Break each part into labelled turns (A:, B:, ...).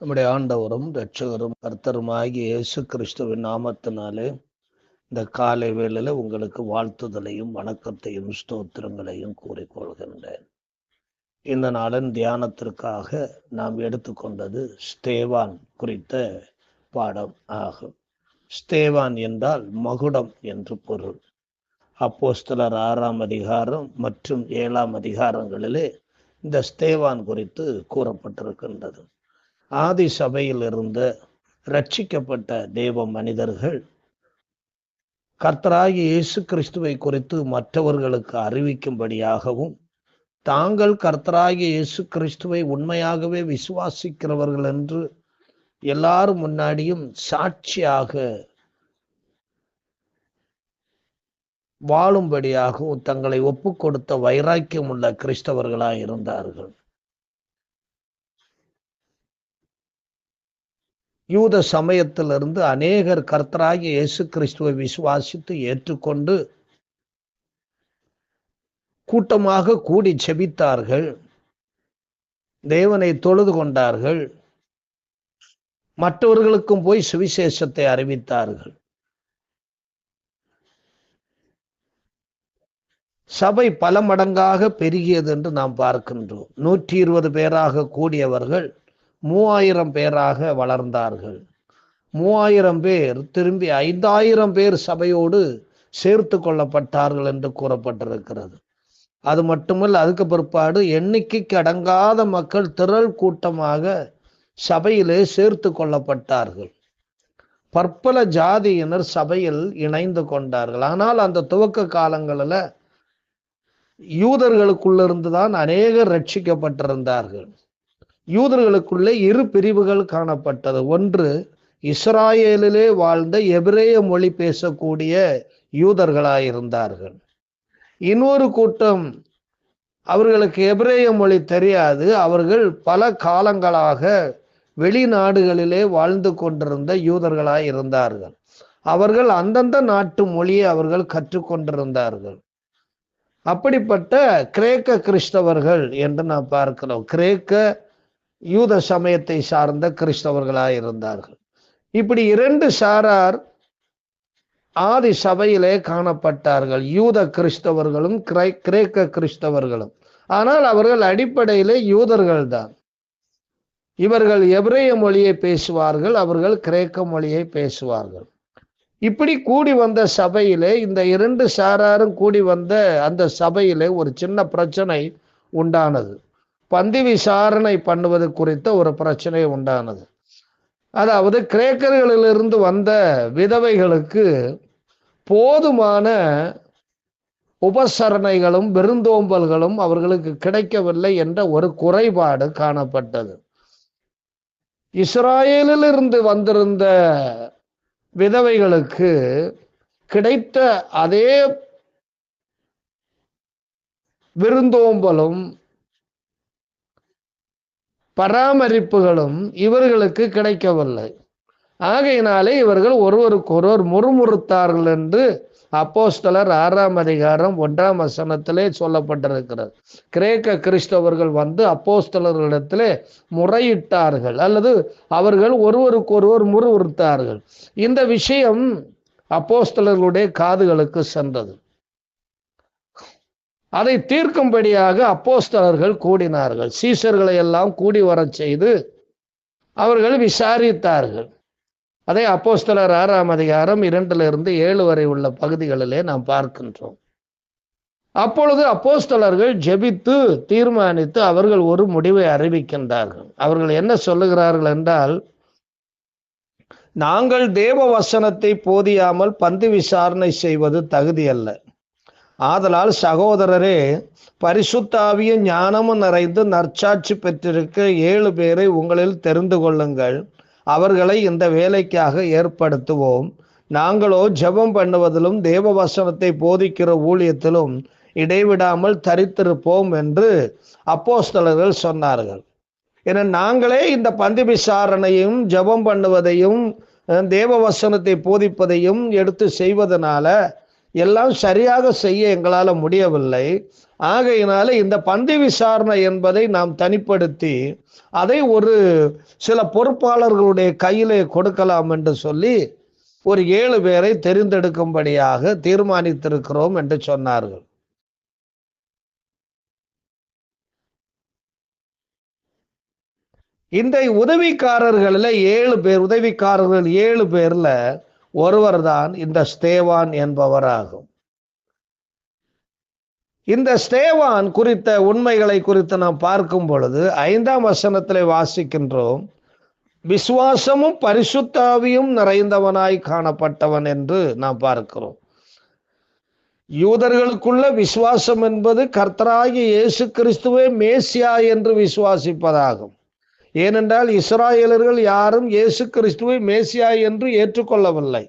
A: நம்முடைய ஆண்டவரும் ரட்சகரும் கர்த்தருமாகிய இயேசு கிறிஸ்துவின் நாமத்தினாலே இந்த காலை வேளையில் உங்களுக்கு வாழ்த்துதலையும் வணக்கத்தையும் ஸ்தோத்திரங்களையும் கூறிக்கொள்கின்றேன் இந்த நாளின் தியானத்திற்காக நாம் எடுத்துக்கொண்டது ஸ்தேவான் குறித்த பாடம் ஆகும். ஸ்தேவான் என்றால் மகுடம் என்று பொருள். அப்போஸ்தலர் ஆறாம் அதிகாரம் மற்றும் ஏழாம் அதிகாரங்களிலே இந்த ஸ்தேவான் குறித்து கூறப்பட்டிருக்கின்றது. ஆதி சபையில் ரட்சிக்கப்பட்ட தேவ மனிதர்கள். கர்த்தராகி இயேசு கிறிஸ்துவை குறித்து மற்றவர்களுக்கு அறிவிக்கும்படியாகவும் தாங்கள் கர்த்தராகி இயேசு கிறிஸ்துவை உண்மையாகவே விசுவாசிக்கிறவர்கள் என்று எல்லாரும் முன்னாடியும் சாட்சியாக வாழும்படியாகவும் தங்களை ஒப்பு கொடுத்த வைராக்கியம் உள்ள கிறிஸ்தவர்களாக இருந்தார்கள் யூத சமயத்திலிருந்து அநேகர் கர்த்தராகிய இயேசு கிறிஸ்துவை விசுவாசித்து ஏற்றுக்கொண்டு கூட்டமாக கூடி செபித்தார்கள். தேவனை தொழுது கொண்டார்கள். மற்றவர்களுக்கும் போய் சுவிசேஷத்தை அறிவித்தார்கள். சபை பல மடங்காக பெருகியது என்று நாம் பார்க்கின்றோம். நூற்றி இருபது பேராக கூடியவர்கள் மூவாயிரம் பேராக வளர்ந்தார்கள். மூவாயிரம் பேர் திரும்பி ஐந்தாயிரம் பேர் சபையோடு சேர்த்து கொள்ளப்பட்டார்கள் என்று கூறப்பட்டிருக்கிறது. அது மட்டுமல்ல அதுக்கு பிற்பாடு எண்ணிக்கைக்கு அடங்காத மக்கள் திரள் கூட்டமாக சபையிலே சேர்த்து கொள்ளப்பட்டார்கள். பற்பல ஜாதியினர் சபையில் இணைந்து கொண்டார்கள். ஆனால் அந்த துவக்க காலங்களில் யூதர்களுக்குள்ளிருந்து தான் அநேகர் ரட்சிக்கப்பட்டிருந்தார்கள். யூதர்களுக்குள்ளே இரு பிரிவுகள் காணப்பட்டது. ஒன்று இஸ்ராயேலிலே வாழ்ந்த எபிரேய மொழி பேசக்கூடிய யூதர்களாயிருந்தார்கள் இன்னொரு கூட்டம் அவர்களுக்கு எபிரேய மொழி தெரியாது. அவர்கள் பல காலங்களாக வெளிநாடுகளிலே வாழ்ந்து கொண்டிருந்த யூதர்களாய் இருந்தார்கள். அவர்கள் அந்தந்த நாட்டு மொழியை அவர்கள் கற்றுக்கொண்டிருந்தார்கள் அப்படிப்பட்ட கிரேக்க கிறிஸ்தவர்கள் என்று நாம் பார்க்கிறோம். கிரேக்க யூத சமயத்தை சார்ந்த கிறிஸ்தவர்களாக இருந்தார்கள். இப்படி இரண்டு சாரார் ஆதி சபையிலே காணப்பட்டார்கள். யூத கிறிஸ்தவர்களும் கிரேக்க கிறிஸ்தவர்களும். ஆனால் அவர்கள் அடிப்படையிலே யூதர்கள் தான் இவர்கள் எபிரேய மொழியை பேசுவார்கள் அவர்கள் கிரேக்க மொழியை பேசுவார்கள். இப்படி கூடி வந்த சபையிலே இந்த இரண்டு சாராரும் கூடி வந்த அந்த சபையிலே ஒரு சின்ன பிரச்சனை உண்டானது. பந்தி விசாரணை பண்ணுவது குறித்த ஒரு பிரச்சனை உண்டானது. அதாவது கிரேக்கர்களிலிருந்து வந்த விதவைகளுக்கு போதுமான உபசரணைகளும் விருந்தோம்பல்களும் அவர்களுக்கு கிடைக்கவில்லை என்ற ஒரு குறைபாடு காணப்பட்டது. இஸ்ராயலிலிருந்து வந்திருந்த விதவைகளுக்கு கிடைத்த அதே விருந்தோம்பலும் பராமரிப்புகளும் இவர்களுக்கு கிடைக்கவில்லை. ஆகையினாலே இவர்கள் ஒருவருக்கொருவர் முறுமுறுத்தார்கள் என்று அப்போஸ்தலர் ஆறாம் அதிகாரம் ஒன்றாம் வசனத்திலே சொல்லப்பட்டிருக்கிறது. கிரேக்க கிறிஸ்தவர்கள் வந்து அப்போஸ்தலர்களிடத்திலே முறையிட்டார்கள் அல்லது அவர்கள் ஒருவருக்கொருவர் முறுமுறுத்தார்கள். இந்த விஷயம் அப்போஸ்தலர்களுடைய காதுகளுக்கு சென்றது. அதை தீர்க்கும்படியாக அப்போஸ்தலர்கள் கூடினார்கள். சீசர்களை எல்லாம் கூடி வரச் செய்து அவர்கள் விசாரித்தார்கள். அதை அப்போஸ்தலர் ஆறாம் அதிகாரம் இரண்டிலிருந்து ஏழு வரை உள்ள பகுதிகளிலே நாம் பார்க்கின்றோம். அப்பொழுது அப்போஸ்தலர்கள் ஜெபித்து தீர்மானித்து அவர்கள் ஒரு முடிவை அறிவிக்கின்றார்கள். அவர்கள் என்ன சொல்லுகிறார்கள் என்றால் நாங்கள் தேவ வசனத்தை போதியாமல் பந்து விசாரணை செய்வது தகுதி அல்ல ஆதலால் சகோதரரே பரிசுத்தாவிய ஞானமும் நிறைந்து நற்சாட்சி பெற்றிருக்க ஏழு பேரை உங்களில் தெரிந்து கொள்ளுங்கள். அவர்களை இந்த வேலைக்காக ஏற்படுத்துவோம். நாங்களோ ஜெபம் பண்ணுவதிலும் தேவ வசனத்தை போதிக்கிற ஊழியத்திலும் இடைவிடாமல் தரித்திருப்போம் என்று அப்போஸ்தலர்கள் சொன்னார்கள். என நாங்களே இந்த பந்தி விசாரணையும் ஜெபம் பண்ணுவதையும் தேவ வசனத்தை போதிப்பதையும் எடுத்து செய்வதனால எல்லாம் சரியாக செய்ய எங்களால் முடியவில்லை. ஆகையினால இந்த பந்தி விசாரணை என்பதை நாம் தனிப்படுத்தி அதை ஒரு சில பொறுப்பாளர்களுடைய கையிலே கொடுக்கலாம் என்று சொல்லி ஒரு ஏழு பேரை தெரிந்தெடுக்கும்படியாக தீர்மானித்திருக்கிறோம் என்று சொன்னார்கள். இந்த உதவிக்காரர்களில் ஏழு பேர் உதவிக்காரர்கள் ஏழு பேர்ல ஒருவர்தான் இந்த ஸ்தேவான் என்பவராகும். இந்த ஸ்தேவான் குறித்த உண்மைகளை குறித்து நாம் பார்க்கும் பொழுது ஐந்தாம் வசனத்தில் வாசிக்கின்றோம் விசுவாசமும் பரிசுத்தாவியும் நிறைந்தவனாய் காணப்பட்டவன் என்று நாம் பார்க்கிறோம். யூதர்களுக்குள்ள விசுவாசம் என்பது கர்த்தராகிய இயேசு கிறிஸ்துவே மேசியா என்று விசுவாசிப்பதாகும். ஏனென்றால் இஸ்ராயலர்கள் யாரும் இயேசு கிறிஸ்துவை மேசியா என்று ஏற்றுக்கொள்ளவில்லை.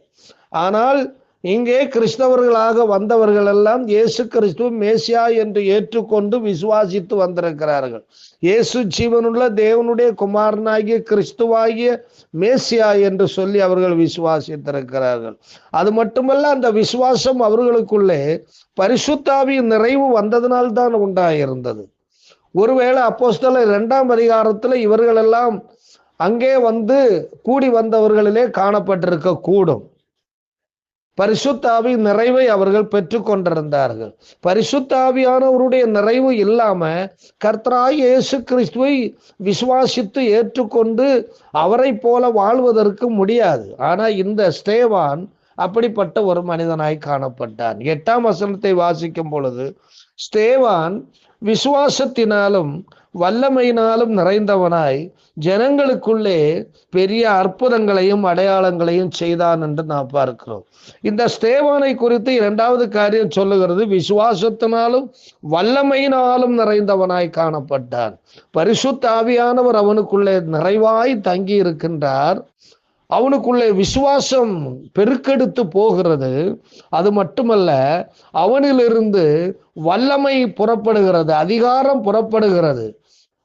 A: ஆனால் இங்கே கிறிஸ்தவர்களாக வந்தவர்கள் எல்லாம் இயேசு கிறிஸ்துவை மேசியா என்று ஏற்றுக்கொண்டு விசுவாசித்து வந்திருக்கிறார்கள். இயேசு ஜீவனுள்ள தேவனுடைய குமாரனாகிய கிறிஸ்துவாகிய மேசியா என்று சொல்லி அவர்கள் விசுவாசித்திருக்கிறார்கள். அது மட்டுமல்ல அந்த விசுவாசம் அவர்களுக்குள்ளே பரிசுத்தாவின் நிறைவு வந்ததினால்தான் உண்டாயிருந்தது. ஒருவேளை அப்போஸ்தல இரண்டாம் அதிகாரத்தில் இவர்களெல்லாம் அங்கே வந்து கூடி வந்தவர்களிலே காணப்பட்டிருக்க கூடும். பரிசுத்தாவி நிறைவை அவர்கள் பெற்று கொண்டிருந்தார்கள். பரிசுத்தாவியானவருடைய நிறைவு இல்லாம கர்த்தராய் இயேசு கிறிஸ்துவை விசுவாசித்து ஏற்றுக்கொண்டு அவரை போல வாழ்வதற்கு முடியாது. ஆனா இந்த ஸ்டேவான் அப்படிப்பட்ட ஒரு மனிதனாய் காணப்பட்டான். எட்டாம் வசனத்தை வாசிக்கும் பொழுது ஸ்டேவான் விசுவாசத்தினாலும் வல்லமையினாலும் நிறைந்தவனாய் ஜனங்களுக்குள்ளே பெரிய அற்புதங்களையும் அடையாளங்களையும் செய்தான் என்று நாம் பார்க்கிறோம். இந்த ஸ்தேவானை குறித்து இரண்டாவது காரியம் சொல்லுகிறது விசுவாசத்தினாலும் வல்லமையினாலும் நிறைந்தவனாய் காணப்பட்டான். பரிசுத்த ஆவியானவர் அவனுக்குள்ளே நிறைவாய் தங்கி இருக்கின்றார் அவனுக்குள்ளே விசுவாசம் பெருக்கெடுத்து போகிறது. அது மட்டுமல்ல அவனிலிருந்து வல்லமை புறப்படுகிறது அதிகாரம் புறப்படுகிறது.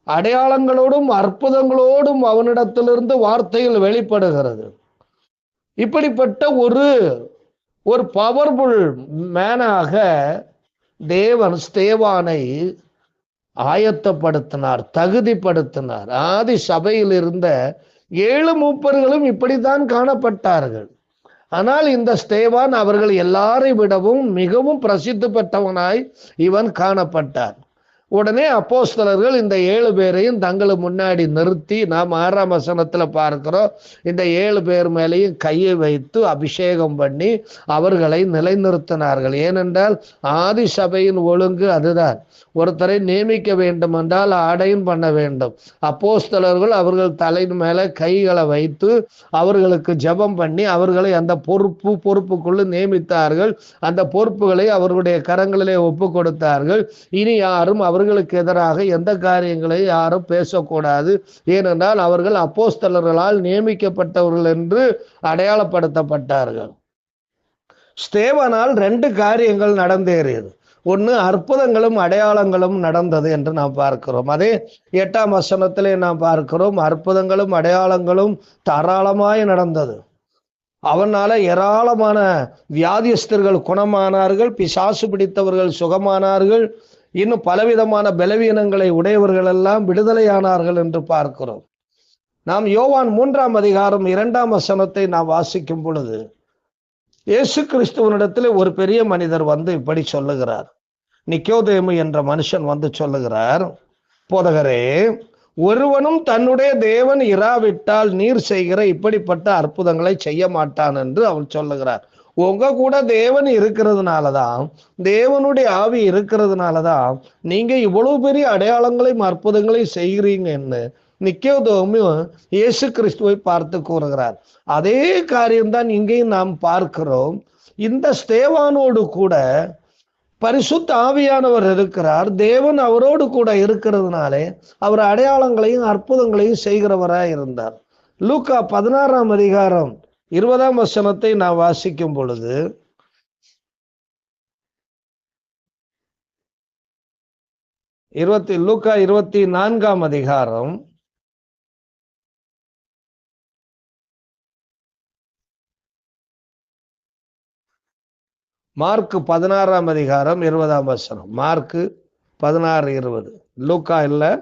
A: அடையாளங்களோடும் அற்புதங்களோடும் அவனிடத்திலிருந்து வார்த்தைகள் வெளிப்படுகிறது. இப்படிப்பட்ட ஒரு ஒரு பவர்ஃபுல் மேனாக தேவன் ஸ்தேவானை ஆயத்தப்படுத்தினார் தகுதிப்படுத்தினார். ஆதி சபையில் இருந்த ஏழு மூப்பர்களும் இப்படித்தான் காணப்பட்டார்கள். ஆனால் இந்த ஸ்டேவான் அவர்கள் எல்லாரை விடவும் மிகவும் பிரசித்தி பெற்றவனாய் இவன் காணப்பட்டான். உடனே அப்போஸ்தலர்கள் இந்த ஏழு பேரையும் தங்களுக்கு முன்னாடி நிறுத்தி நாம் ஆறாம் வசனத்தில் பார்க்கிறோம். இந்த ஏழு பேர் மேலேயும் கையை வைத்து அபிஷேகம் பண்ணி அவர்களை நிலைநிறுத்தினார்கள். ஏனென்றால் ஆதி சபையின் ஒழுங்கு அதுதான். ஒருத்தரை நியமிக்க வேண்டும் என்றால் ஆடையும் பண்ண வேண்டும். அப்போஸ்தலர்கள் அவர்கள் தலையின் மேல கைகளை வைத்து அவர்களுக்கு ஜெபம் பண்ணி அவர்களை அந்த பொறுப்பு பொறுப்புக்குள்ள நியமித்தார்கள். அந்த பொறுப்புகளை அவர்களுடைய கரங்களிலே ஒப்பு கொடுத்தார்கள் இனி யாரும் அவர்களுக்கு எதிராக எந்த காரியங்களை யாரும் பேசக்கூடாது. ஏனென்றால் அவர்கள் அப்போஸ்தலர்களால் நியமிக்கப்பட்டவர்கள் என்று அடையாளப்படுத்தப்பட்டார்கள். ஸ்தேவனால் ரெண்டு காரியங்கள் நடந்தேறியது. ஒன்று அற்புதங்களும் அடையாளங்களும் நடந்தது என்று நாம் பார்க்கிறோம். அதே எட்டாம் வசனத்திலே நாம் பார்க்கிறோம் அற்புதங்களும் அடையாளங்களும் தாராளமாய் நடந்தது. அவனால ஏராளமான வியாதியஸ்தர்கள் குணமானார்கள் பிசாசு பிடித்தவர்கள் சுகமானார்கள் இன்னும் பலவிதமான பலவீனங்களை உடையவர்கள் எல்லாம் விடுதலையானார்கள் என்று பார்க்கிறோம். நாம் யோவான் மூன்றாம் அதிகாரம் இரண்டாம் வசனத்தை நாம் வாசிக்கும் பொழுது இயேசு கிறிஸ்துவனிடத்தில் ஒரு பெரிய மனிதர் வந்து இப்படி சொல்லுகிறார். நிக்கோதேமு என்ற மனுஷன் வந்து சொல்லுகிறார் போதகரே ஒருவனும் தன்னுடைய தேவன் இராவிட்டால் நீர் செய்கிற இப்படிப்பட்ட அற்புதங்களை செய்ய மாட்டான் என்று அவன் சொல்லுகிறார். உங்க கூட தேவன் இருக்கிறதுனால தான் தேவனுடைய ஆவி இருக்கிறதுனால தான் நீங்க இவ்வளவு பெரிய அடையாளங்களையும் அற்புதங்களையும் செய்கிறீங்கன்னு நிக்கோதோமும் இயேசு கிறிஸ்துவை பார்த்து கூறுகிறார். அதே காரியம்தான் இங்கேயும் நாம் பார்க்கிறோம். இந்த ஸ்தேவானோடு கூட பரிசுத்த ஆவியானவர் இருக்கிறார். தேவன் அவரோடு கூட இருக்கிறதுனாலே அவர் அடையாளங்களையும் அற்புதங்களையும் செய்கிறவராய் இருந்தார். லூக்கா பதினாறாம் அதிகாரம் இருபதாம் வசனத்தை நான் வாசிக்கும் பொழுது இருபத்தி லூக்கா இருபத்தி நான்காம் அதிகாரம் மார்க் பதினாறாம் அதிகாரம் இருபதாம் வசனம். மார்க்கு பதினாறு இருபது. லூக்கா இல்லை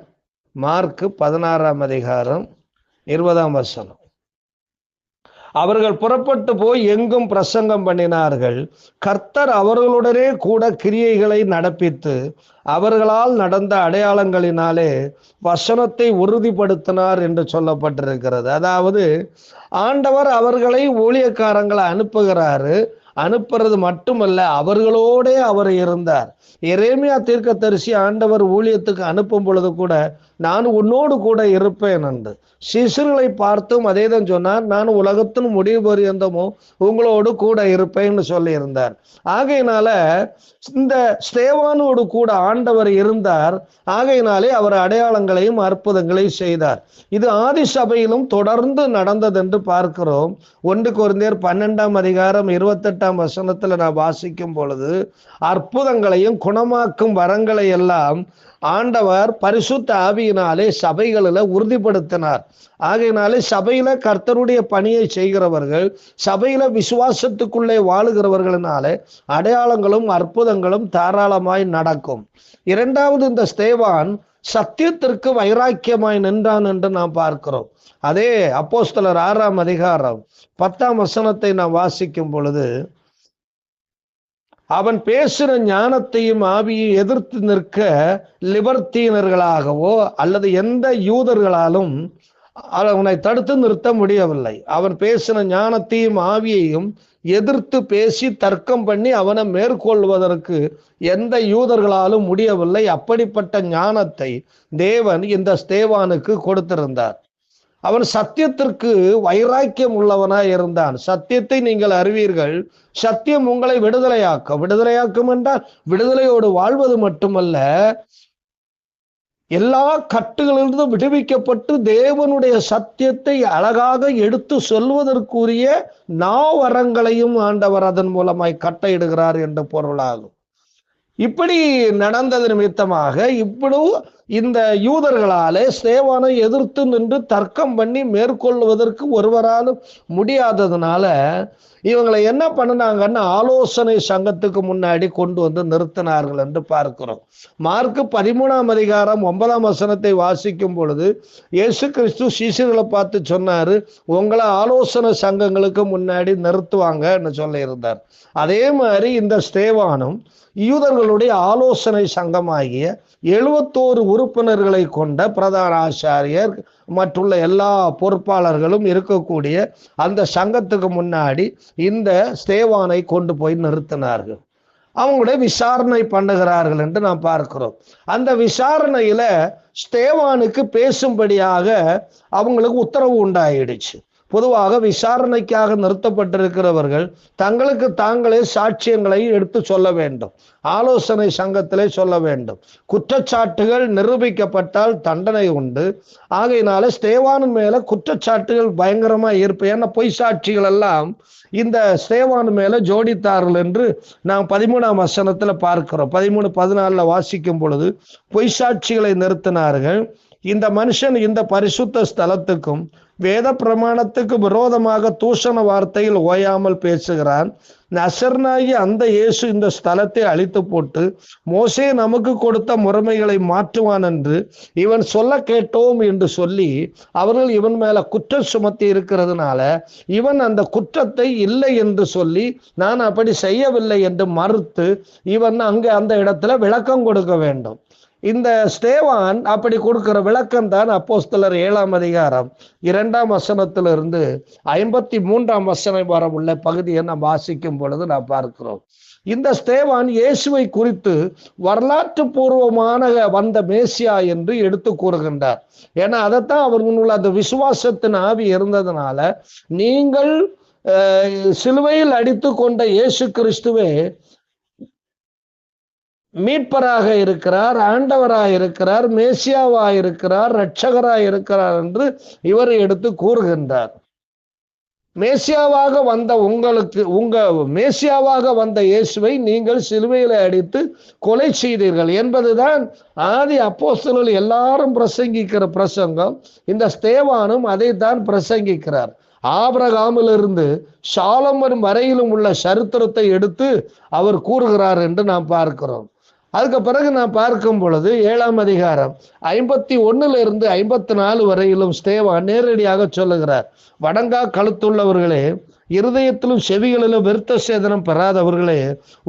A: மார்க்கு பதினாறாம் அதிகாரம் இருபதாம் வசனம். அவர்கள் புறப்பட்டு போய் எங்கும் பிரசங்கம் பண்ணினார்கள். கர்த்தர் அவர்களுடனே கூட கிரியைகளை நடப்பித்து அவர்களால் நடந்த அடையாளங்களினாலே வசனத்தை உறுதிப்படுத்தினார் என்று சொல்லப்பட்டிருக்கிறது. அதாவது ஆண்டவர் அவர்களை ஊழியக்காரங்களை அனுப்புகிறாரு. அனுப்புறது மட்டுமல்ல அவர்களோடே அவர் இருந்தார். எரேமியா தீர்க்கதரிசி ஆண்டவர் ஊழியத்துக்கு அனுப்பும் பொழுது கூட நான் உன்னோடு கூட இருப்பேன் என்று. சிசுகளை பார்த்தும் அதே தான் சொன்னார் நான் உலகத்தின் முடிவு பரியந்தமும் உங்களோடு கூட இருப்பேன்னு சொல்லியிருந்தார். ஆகையினால இந்த ஸ்தேவானோடு கூட ஆண்டவர் இருந்தார். ஆகையினாலே அவர் அடையாளங்களையும் அற்புதங்களையும் செய்தார். இது ஆதி சபையிலும் தொடர்ந்து நடந்தது என்று பார்க்கிறோம். ஒன்று குறைந்தேர் பன்னெண்டாம் அதிகாரம் இருபத்தெட்டாம் வசனத்துல நான் வாசிக்கும் பொழுது அற்புதங்களையும் குணமாக்கும் வரங்களை எல்லாம் ஆண்டவர் பரிசுத்த ஆவியினாலே சபைகளில் உறுதிப்படுத்தினார். ஆகையினாலே சபையில கர்த்தருடைய பணியை செய்கிறவர்கள் சபையில விசுவாசத்துக்குள்ளே வாழுகிறவர்களினாலே அடையாளங்களும் அற்புதங்களும் தாராளமாய் நடக்கும். இரண்டாவது இந்த ஸ்தேவான் சத்தியத்திற்கு வைராக்கியமாய் நின்றான் என்று நாம் பார்க்கிறோம். அதே அப்போஸ்தலர் ஆறாம் அதிகாரம் பத்தாம் வசனத்தை நாம் வாசிக்கும் பொழுது அவன் பேசுகிற ஞானத்தையும் ஆவியை எதிர்த்து நிற்க லிபர்த்தீனர்களாகவோ அல்லது எந்த யூதர்களாலும் அவனை தடுத்து நிறுத்த முடியவில்லை. அவன் பேசின ஞானத்தையும் ஆவியையும் எதிர்த்து பேசி தர்க்கம் பண்ணி அவனை மேற்கொள்வதற்கு எந்த யூதர்களாலும் முடியவில்லை. அப்படிப்பட்ட ஞானத்தை தேவன் இந்த ஸ்தேவானுக்கு கொடுத்திருந்தார். அவன் சத்தியத்திற்கு வைராக்கியம் உள்ளவனாய் இருந்தான். சத்தியத்தை நீங்கள் அறிவீர்கள். சத்தியம் உங்களை விடுதலையாக்கும். விடுதலையாக்கும் என்றால் விடுதலையோடு வாழ்வது மட்டுமல்ல எல்லா கட்டுகளிலிருந்து விடுவிக்கப்பட்டு தேவனுடைய சத்தியத்தை அழகாக எடுத்து சொல்வதற்குரிய நாவரங்களையும் ஆண்டவர் அதன் மூலமாய் கட்டையிடுகிறார் என்ற பொருளாகும். இப்படி நடந்தது நிமித்தமாக இப்படும் இந்த யூதர்களாலே சேவானை எதிர்த்து நின்று தர்க்கம் பண்ணி மேற்கொள்வதற்கு ஒருவராலும் முடியாததுனால இவங்களை என்ன பண்ணினாங்கன்னு ஆலோசனை சங்கத்துக்கு முன்னாடி கொண்டு வந்து நிறுத்தினார்கள் என்று பார்க்கிறோம். மார்க்கு பதிமூணாம் அதிகாரம் ஒன்பதாம் வசனத்தை வாசிக்கும் பொழுது இயேசு கிறிஸ்து சிசுகளை பார்த்து சொன்னாரு உங்களை ஆலோசனை சங்கங்களுக்கு முன்னாடி நிறுத்துவாங்கன்னு சொல்லியிருந்தார். அதே மாதிரி இந்த ஸ்தேவானும் யூதர்களுடைய ஆலோசனை சங்கமாகிய எழுபத்தோரு உறுப்பினர்களை கொண்ட பிரதான ஆச்சாரியர் மற்றுள்ள எல்லா பொறுப்பாளர்களும் இருக்கக்கூடிய அந்த சங்கத்துக்கு முன்னாடி இந்த ஸ்தேவானை கொண்டு போய் நிறுத்தினார்கள். அவங்களுடைய விசாரணை பண்ணுகிறார்கள் என்று நாம் பார்க்கிறோம். அந்த விசாரணையில ஸ்தேவானுக்கு பேசும்படியாக அவங்களுக்கு உத்தரவு உண்டாயிடுச்சு. பொதுவாக விசாரணைக்காக நிறுத்தப்பட்டிருக்கிறவர்கள் தங்களுக்கு தாங்களே சாட்சியங்களை எடுத்து சொல்ல வேண்டும். ஆலோசனை சங்கத்திலே சொல்ல வேண்டும். குற்றச்சாட்டுகள் நிரூபிக்கப்பட்டால் தண்டனை உண்டு. ஆகையினால ஸ்தேவானு மேல குற்றச்சாட்டுகள் பயங்கரமா இருப்பு ஏன்னா பொய் சாட்சிகள் எல்லாம் இந்த ஸ்தேவானு மேல ஜோடித்தார்கள் என்று நாம் பதிமூணாம் வசனத்துல பார்க்கிறோம். பதிமூணு பதினாலுல வாசிக்கும் பொழுது பொய் சாட்சிகளை நிறுத்தினார்கள். இந்த மனுஷன் இந்த பரிசுத்த ஸ்தலத்துக்கும் வேத பிரமாணத்துக்கு விரோதமாக தூஷண வார்த்தையில் ஓயாமல் பேசுகிறான். நசர்னாகி அந்த இயேசு இந்த ஸ்தலத்தை அழித்து போட்டு மோசே நமக்கு கொடுத்த முறைமைகளை மாற்றுவான் என்று இவன் சொல்ல கேட்டோம் என்று சொல்லி அவர்கள் இவன் மேல குற்றம் சுமத்தி இருக்கிறதுனால இவன் அந்த குற்றத்தை இல்லை என்று சொல்லி நான் அப்படி செய்யவில்லை என்று மறுத்து இவன் அங்கே அந்த இடத்துல விளக்கம் கொடுக்க வேண்டும். இந்த ஸ்டேவான் அப்படி கொடுக்கிற விளக்கம் தான் அப்போஸ்தலர் ஏழாம் அதிகாரம் இரண்டாம் வசனத்திலிருந்து ஐம்பத்தி மூன்றாம் வசனம் வர உள்ள பகுதியை நாம் வாசிக்கும் பொழுது நாம் பார்க்கிறோம். இந்த ஸ்தேவான் இயேசுவை குறித்து வரலாற்று பூர்வமான வந்த மேசியா என்று எடுத்து கூறுகின்றார். ஏன்னா அதைத்தான் அவர் அந்த விசுவாசத்தின் ஆவி இருந்ததுனால நீங்கள் சிலுவையில் அடித்து கொண்ட இயேசு கிறிஸ்துவே மீட்பராக இருக்கிறார் ஆண்டவராக இருக்கிறார் மேசியாவாக இருக்கிறார் இரட்சகராக இருக்கிறார் என்று இவர் எடுத்து கூறுகின்றார். மேசியாவாக வந்த உங்களுக்கு உங்க மேசியாவாக வந்த இயேசுவை நீங்கள் சிலுவையில் அடித்து கொலை செய்தீர்கள் என்பதுதான் ஆதி அப்போஸ்தலர்கள் எல்லாரும் பிரசங்கிக்கிற பிரசங்கம். இந்த ஸ்தேவானும் அதை தான் பிரசங்கிக்கிறார். ஆபரகாமிலிருந்து சாலமன் வரையிலும் உள்ள சரித்திரத்தை எடுத்து அவர் கூறுகிறார் என்று நாம் பார்க்கிறோம். அதுக்கு பிறகு நான் பார்க்கும் பொழுது ஏழாம் அதிகாரம் ஐம்பத்தி ஒன்னுல இருந்து ஐம்பத்தி நாலு வரையிலும் ஸ்தேவா நேரடியாக சொல்லுகிறார். வடங்கா கழுத்துள்ளவர்களே இருதயத்திலும் செவிகளிலும் விருத்த சேதனம் பெறாதவர்களே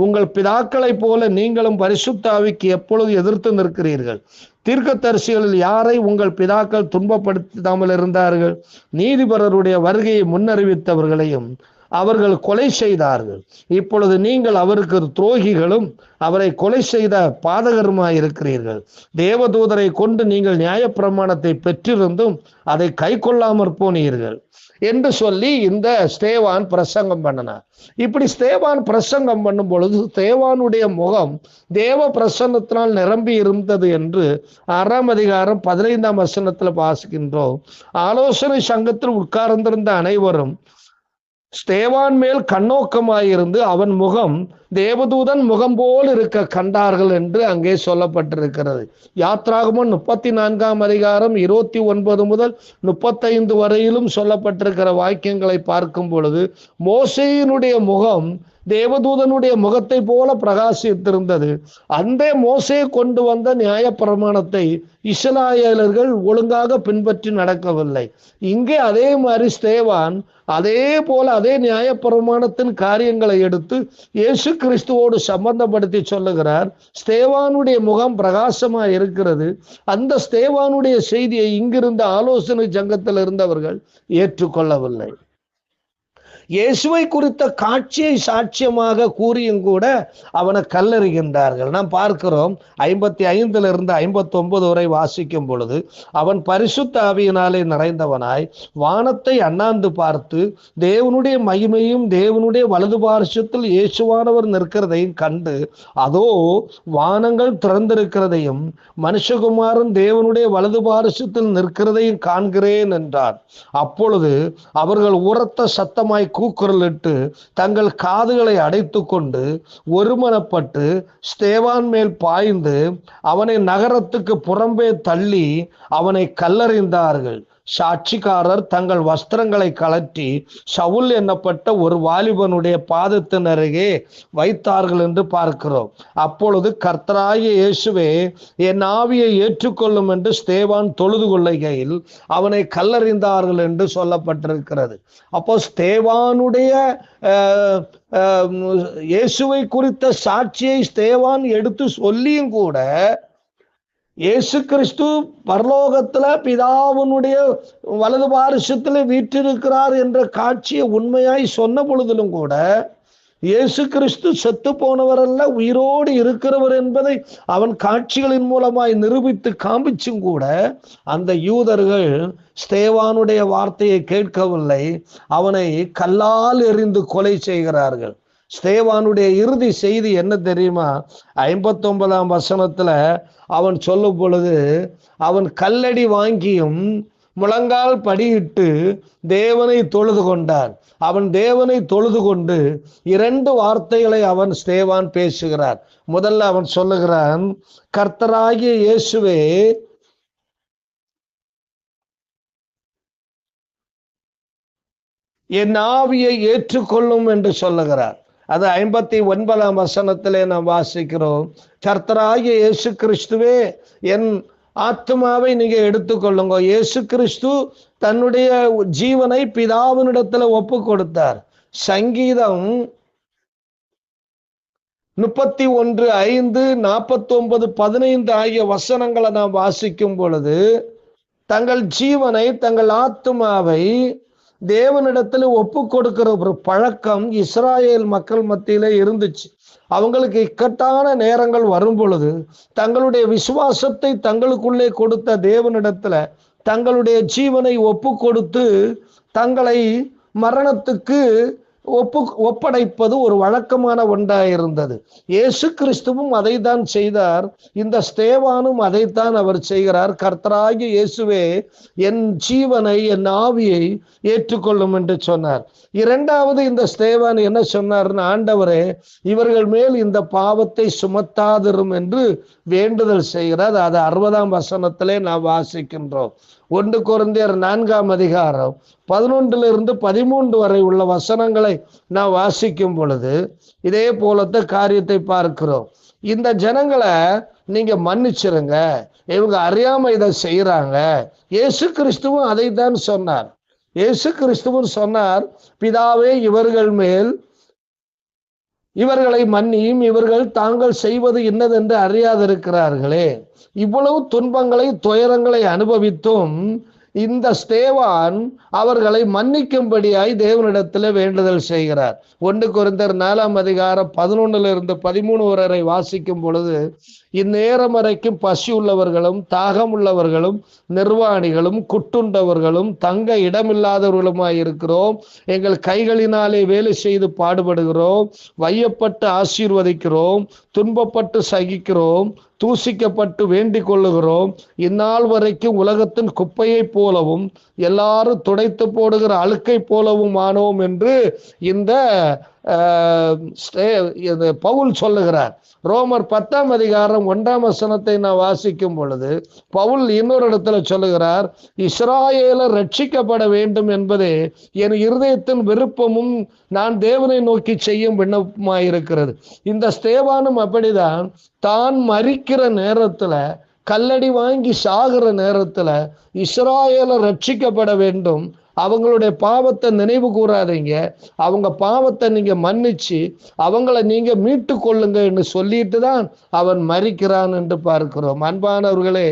A: உங்கள் பிதாக்களைப் போல நீங்களும் பரிசுத்தாவிக்கு எப்பொழுது எதிர்த்து நிற்கிறீர்கள்? தீர்க்கதரிசிகளில் யாரை உங்கள் பிதாக்கள் துன்பப்படுத்தாமல் இருந்தார்கள் நீதிபரருடைய வருகையை முன்னறிவித்தவர்களையும் அவர்கள் கொலை செய்தார்கள். இப்பொழுது நீங்கள் அவருக்கு துரோகிகளும் அவரை கொலை செய்த பாதகருமாய் இருக்கிறீர்கள். தேவதூதரை கொண்டு நீங்கள் நியாயப்பிரமாணத்தை பெற்றிருந்தும் அதை கை கொள்ளாமற் போனீர்கள் என்று சொல்லி இந்த ஸ்தேவான் பிரசங்கம் பண்ணினார். இப்படி ஸ்தேவான் பிரசங்கம் பண்ணும் பொழுது ஸ்தேவானுடைய முகம் தேவ பிரசன்னத்தினால் நிரம்பி இருந்தது என்று ஆறாம் அதிகாரம் பதினைந்தாம் வசனத்தில் வாசிக்கின்றோம். ஆலோசனை சங்கத்தில் உட்கார்ந்திருந்த அனைவரும் ஸ்தேவான் மேல் கண்ணோக்கமாயிருந்து அவன் முகம் தேவதூதன் முகம் போல் இருக்க கண்டார்கள் என்று அங்கே சொல்லப்பட்டிருக்கிறது. யாத்ராகமன் முப்பத்தி நான்காம் அதிகாரம் இருபத்தி ஒன்பது முதல் முப்பத்தைந்து வரையிலும் சொல்லப்பட்டிருக்கிற வாக்கியங்களை பார்க்கும் பொழுது மோசையினுடைய முகம் தேவதூதனுடைய முகத்தை போல பிரகாசித்திருந்தது. அந்த மோசே கொண்டு வந்த நியாய பிரமாணத்தை இஸ்லாயலர்கள் ஒழுங்காக பின்பற்றி நடக்கவில்லை. இங்கே அதே மாதிரி ஸ்தேவான் அதே போல அதே நியாய பிரமாணத்தின் காரியங்களை எடுத்து இயேசு கிறிஸ்துவோடு சம்பந்தப்படுத்தி சொல்லுகிறார். ஸ்தேவானுடைய முகம் பிரகாசமா இருக்கிறது. அந்த ஸ்தேவானுடைய செய்தியை இங்கிருந்த ஆலோசனை சங்கத்தில் இருந்தவர்கள் ஏற்றுக்கொள்ளவில்லை. இயேசுவை குறித்த காட்சியை சாட்சியமாக கூறியும் கூட அவனை கல்லறிகின்றார்கள். நாம் பார்க்கிறோம் ஐம்பத்தி ஐந்துல இருந்து ஐம்பத்தி ஒன்பது வரை வாசிக்கும் பொழுது அவன் பரிசுத்த ஆவியினாலே நிறைந்தவனாய் வானத்தை அண்ணாந்து பார்த்து தேவனுடைய மகிமையும் தேவனுடைய வலது பாரசத்தில் இயேசுவானவர் நிற்கிறதையும் கண்டு அதோ வானங்கள் திறந்திருக்கிறதையும் மனுஷகுமாரன் தேவனுடைய வலது பாரசத்தில் நிற்கிறதையும் காண்கிறேன் என்றார். அப்பொழுது அவர்கள் உரத்த சத்தமாய் கூக்குரலிட்டு தங்கள் காதுகளை அடைத்து கொண்டு ஒருமனப்பட்டு ஸ்தேவான் மேல் பாய்ந்து அவனை நகரத்துக்கு புறம்பே தள்ளி அவனை கல்லறிந்தார்கள். சாட்சிக்காரர் தங்கள் வஸ்திரங்களை கலற்றி சவுல் என்னப்பட்ட ஒரு வாலிபனுடைய பாதத்தின் அருகே வைத்தார்கள் என்று பார்க்கிறோம். அப்பொழுது கர்த்தராய இயேசுவே என் ஆவியை ஏற்றுக்கொள்ளும் என்று ஸ்தேவான் தொழுது கொள்ளுகையில் அவனை கல்லறிந்தார்கள் என்று சொல்லப்பட்டிருக்கிறது. அப்போ ஸ்தேவானுடைய அஹ், இயேசுவை குறித்த சாட்சியை ஸ்தேவான் எடுத்து சொல்லியும் கூட இயேசு கிறிஸ்து பரலோகத்துல பிதாவினுடைய வலது பாரிசத்துல வீற்றிருக்கிறார் என்ற காட்சியை உண்மையாய் சொன்ன பொழுதிலும் கூட இயேசு கிறிஸ்து செத்து போனவரல்ல உயிரோடு இருக்கிறவர் என்பதை அவன் காட்சிகளின் மூலமாய் நிரூபித்து காமிச்சும் கூட அந்த யூதர்கள் ஸ்தேவானுடைய வார்த்தையை கேட்கவில்லை அவனை கல்லால் எறிந்து கொலை செய்கிறார்கள். ஸ்தேவானுடைய இறுதி செய்தி என்ன தெரியுமா? ஐம்பத்தொன்பதாம் வசனத்துல அவன் சொல்லும் பொழுது அவன் கல்லடி வாங்கியும் முழங்கால் படியிட்டு தேவனை தொழுது கொண்டான். அவன் தேவனை தொழுது கொண்டு இரண்டு வார்த்தைகளை அவன் ஸ்தேவான் பேசுகிறார் முதல்ல அவன் சொல்லுகிறான் கர்த்தராகிய இயேசுவே என் ஆவியை ஏற்றுக்கொள்ளும் என்று சொல்லுகிறார். அது ஐம்பத்தி ஒன்பதாம் வசனத்திலே நாம் வாசிக்கிறோம். கர்த்தராகிய இயேசு கிறிஸ்துவே என் ஆத்மாவை நீங்க எடுத்துக்கொள்ளுங்க. இயேசு கிறிஸ்து தன்னுடைய ஜீவனை பிதாவினிடத்துல ஒப்பு கொடுத்தார் சங்கீதம் முப்பத்தி ஒன்று ஐந்து நாற்பத்தி ஒன்பது பதினைந்து ஆகிய வசனங்களை நாம் வாசிக்கும் பொழுது தங்கள் ஜீவனை தங்கள் ஆத்மாவை தேவனிடத்துல ஒப்பு கொடுக்கிற ஒரு பழக்கம் இஸ்ராயேல் மக்கள் மத்தியில இருந்துச்சு. அவங்களுக்கு இக்கட்டான நேரங்கள் வரும் பொழுது தங்களுடைய விசுவாசத்தை தங்களுக்குள்ளே கொடுத்த தேவனிடத்துல தங்களுடைய ஜீவனை ஒப்பு கொடுத்து தங்களை மரணத்துக்கு ஒப்பு ஒப்படைப்பது ஒரு வழக்கமான ஒன்றாக இருந்தது இயேசு கிறிஸ்துவும் அதை தான் செய்தார். இந்த ஸ்தேவானும் அதைத்தான் அவர் செய்கிறார். கர்த்தராகிய இயேசுவே என் ஜீவனை என் ஆவியை ஏற்றுக்கொள்ளும் என்று சொன்னார். இரண்டாவது இந்த ஸ்தேவான் என்ன சொன்னார்னு ஆண்டவரே இவர்கள் மேல் இந்த பாவத்தை சுமத்தாதிரும் என்று வேண்டுதல் செய்கிறார். அது அறுபதாம் வசனத்திலே நாம் வாசிக்கின்றோம். ஒன்று குழந்தையர் நான்காம் அதிகாரம் பதினொன்றுல இருந்து பதிமூன்று வரை உள்ள வசனங்களை நான் வாசிக்கும் பொழுது இதே போலத்த காரியத்தை பார்க்கிறோம். இந்த ஜனங்களை நீங்க மன்னிச்சிருங்க. இவங்க அறியாம இதை செய்யறாங்க இயேசு கிறிஸ்துவும் அதை தான் சொன்னார். இயேசு கிறிஸ்துவும் சொன்னார் பிதாவே இவர்கள் மேல் இவர்களை மன்னியும் இவர்கள் தாங்கள் செய்வது இன்னதென்று அறியாதிருக்கிறார்களே. இவ்வளவு துன்பங்களை துயரங்களை அனுபவித்தும் இந்த ஸ்டேவான் அவர்களை மன்னிக்கும்படியாய் தேவனிடத்தில் வேண்டுதல் செய்கிறார். ஒன்று குறைந்தர் நாலாம் அதிகாரம் பதினொன்னுல இருந்து பதிமூணு வரை வாசிக்கும் பொழுது இந்நேரம் வரைக்கும் பசி உள்ளவர்களும் தாகம் உள்ளவர்களும் நிர்வாணிகளும் குட்டுண்டவர்களும் தங்க இடமில்லாதவர்களுமாய் இருக்கிறோம். எங்கள் கைகளினாலே வேலை செய்து பாடுபடுகிறோம். வையப்பட்டு ஆசீர்வதிக்கிறோம். துன்பப்பட்டு சகிக்கிறோம் தூசிக்கப்பட்டு வேண்டிக் கொள்ளுகிறோம். இந்நாள் வரைக்கும் உலகத்தின் குப்பையைப் போலவும் எல்லாரும் துடைத்து போடுகிற அழுக்கை போலவும் ஆனோம் என்று இந்த பவுல் சொல்லுகிறார் ரோமர் பத்தாம் அதிகாரம் ஒன்றாம் வசனத்தை நான் வாசிக்கும் பொழுது பவுல் இன்னொரு இடத்துல சொல்லுகிறார் இஸ்ராயேல ரட்சிக்கப்பட வேண்டும் என்பதே என் இருதயத்தின் விருப்பமும் நான் தேவனை நோக்கி செய்யும் விண்ணப்பமாயிருக்கிறது. இந்த ஸ்தேவானும் அப்படிதான் தான் மறிக்கிற நேரத்துல கல்லடி வாங்கி சாகிற நேரத்துல இஸ்ராயல ரட்சிக்கப்பட வேண்டும் அவங்களுடைய பாவத்தை நினைவு கூறாதீங்க. அவங்க பாவத்தை நீங்க மன்னிச்சு அவங்கள நீங்க மீட்டு கொள்ளுங்க என்று சொல்லிட்டு தான் அவன் மறிக்கிறான் என்று பார்க்கிறோம். அன்பானவர்களே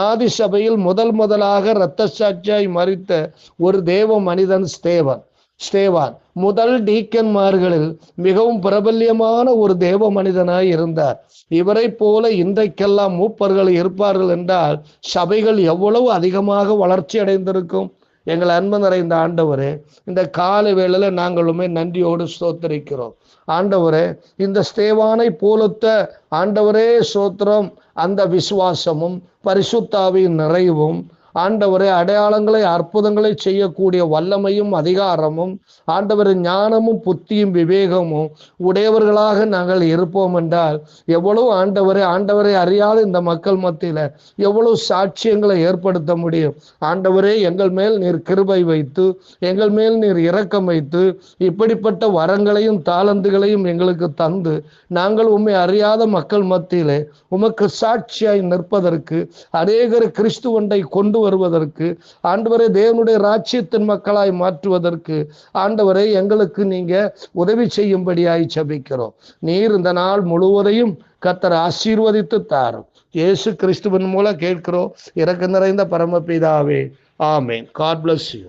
A: ஆதி சபையில் முதல் முதலாக இரத்த சாட்சியாய் மறித்த ஒரு தேவ மனிதன் ஸ்தேவன் ஸ்தேவான். முதல் டீக்கன்மார்களில் மிகவும் பிரபல்யமான ஒரு தேவ மனிதனாய் இருந்தார். இவரை போல இன்றைக்கெல்லாம் மூப்பர்கள் இருப்பார்கள் என்றால் சபைகள் எவ்வளவு அதிகமாக வளர்ச்சி அடைந்திருக்கும்? எங்கள் அன்பு நிறைந்த ஆண்டவரே இந்த கால வேளையில் நாங்களுமே நன்றியோடு ஸ்தோத்தரிக்கிறோம். ஆண்டவரே இந்த ஸ்தேவானை போலத்த ஆண்டவரே சோத்திரம் அந்த விசுவாசமும் பரிசுத்தாவின் நிறைவும் ஆண்டவரே அடையாளங்களை அற்புதங்களை செய்யக்கூடிய வல்லமையும் அதிகாரமும் ஆண்டவர் ஞானமும் புத்தியும் விவேகமும் உடையவர்களாக நாங்கள் இருப்போம் என்றால் எவ்வளவு ஆண்டவரை ஆண்டவரை அறியாத இந்த மக்கள் மத்தியில எவ்வளவு சாட்சியங்களை ஏற்படுத்த முடியும்? ஆண்டவரே எங்கள் மேல் நீர் கிருபை வைத்து எங்கள் மேல் நீர் இரக்கம் வைத்து இப்படிப்பட்ட வரங்களையும் தாளந்துகளையும் எங்களுக்கு தந்து நாங்கள் உண்மை அறியாத மக்கள் மத்தியிலே உமக்கு சாட்சியாய் நிற்பதற்கு அநேகர் கிறிஸ்துவண்டை கொண்டு வருவதற்கு ஆண்டவரை தேவனுடைய ராஜ்யத்தின் மக்களாய் மாற்றுவதற்கு ஆண்டவரை எங்களுக்கு நீங்க உதவி செய்யும்படியாய் சபிக்கிறோம் நீர் இந்த நாள் முழுவதையும் கத்தர் ஆசீர்வதித்து தாரும். இயேசு கிறிஸ்துவின் மூலம் கேட்கிறோம். இறக்கு நிறைந்த பரமபிதாவே. ஆமேன். God bless you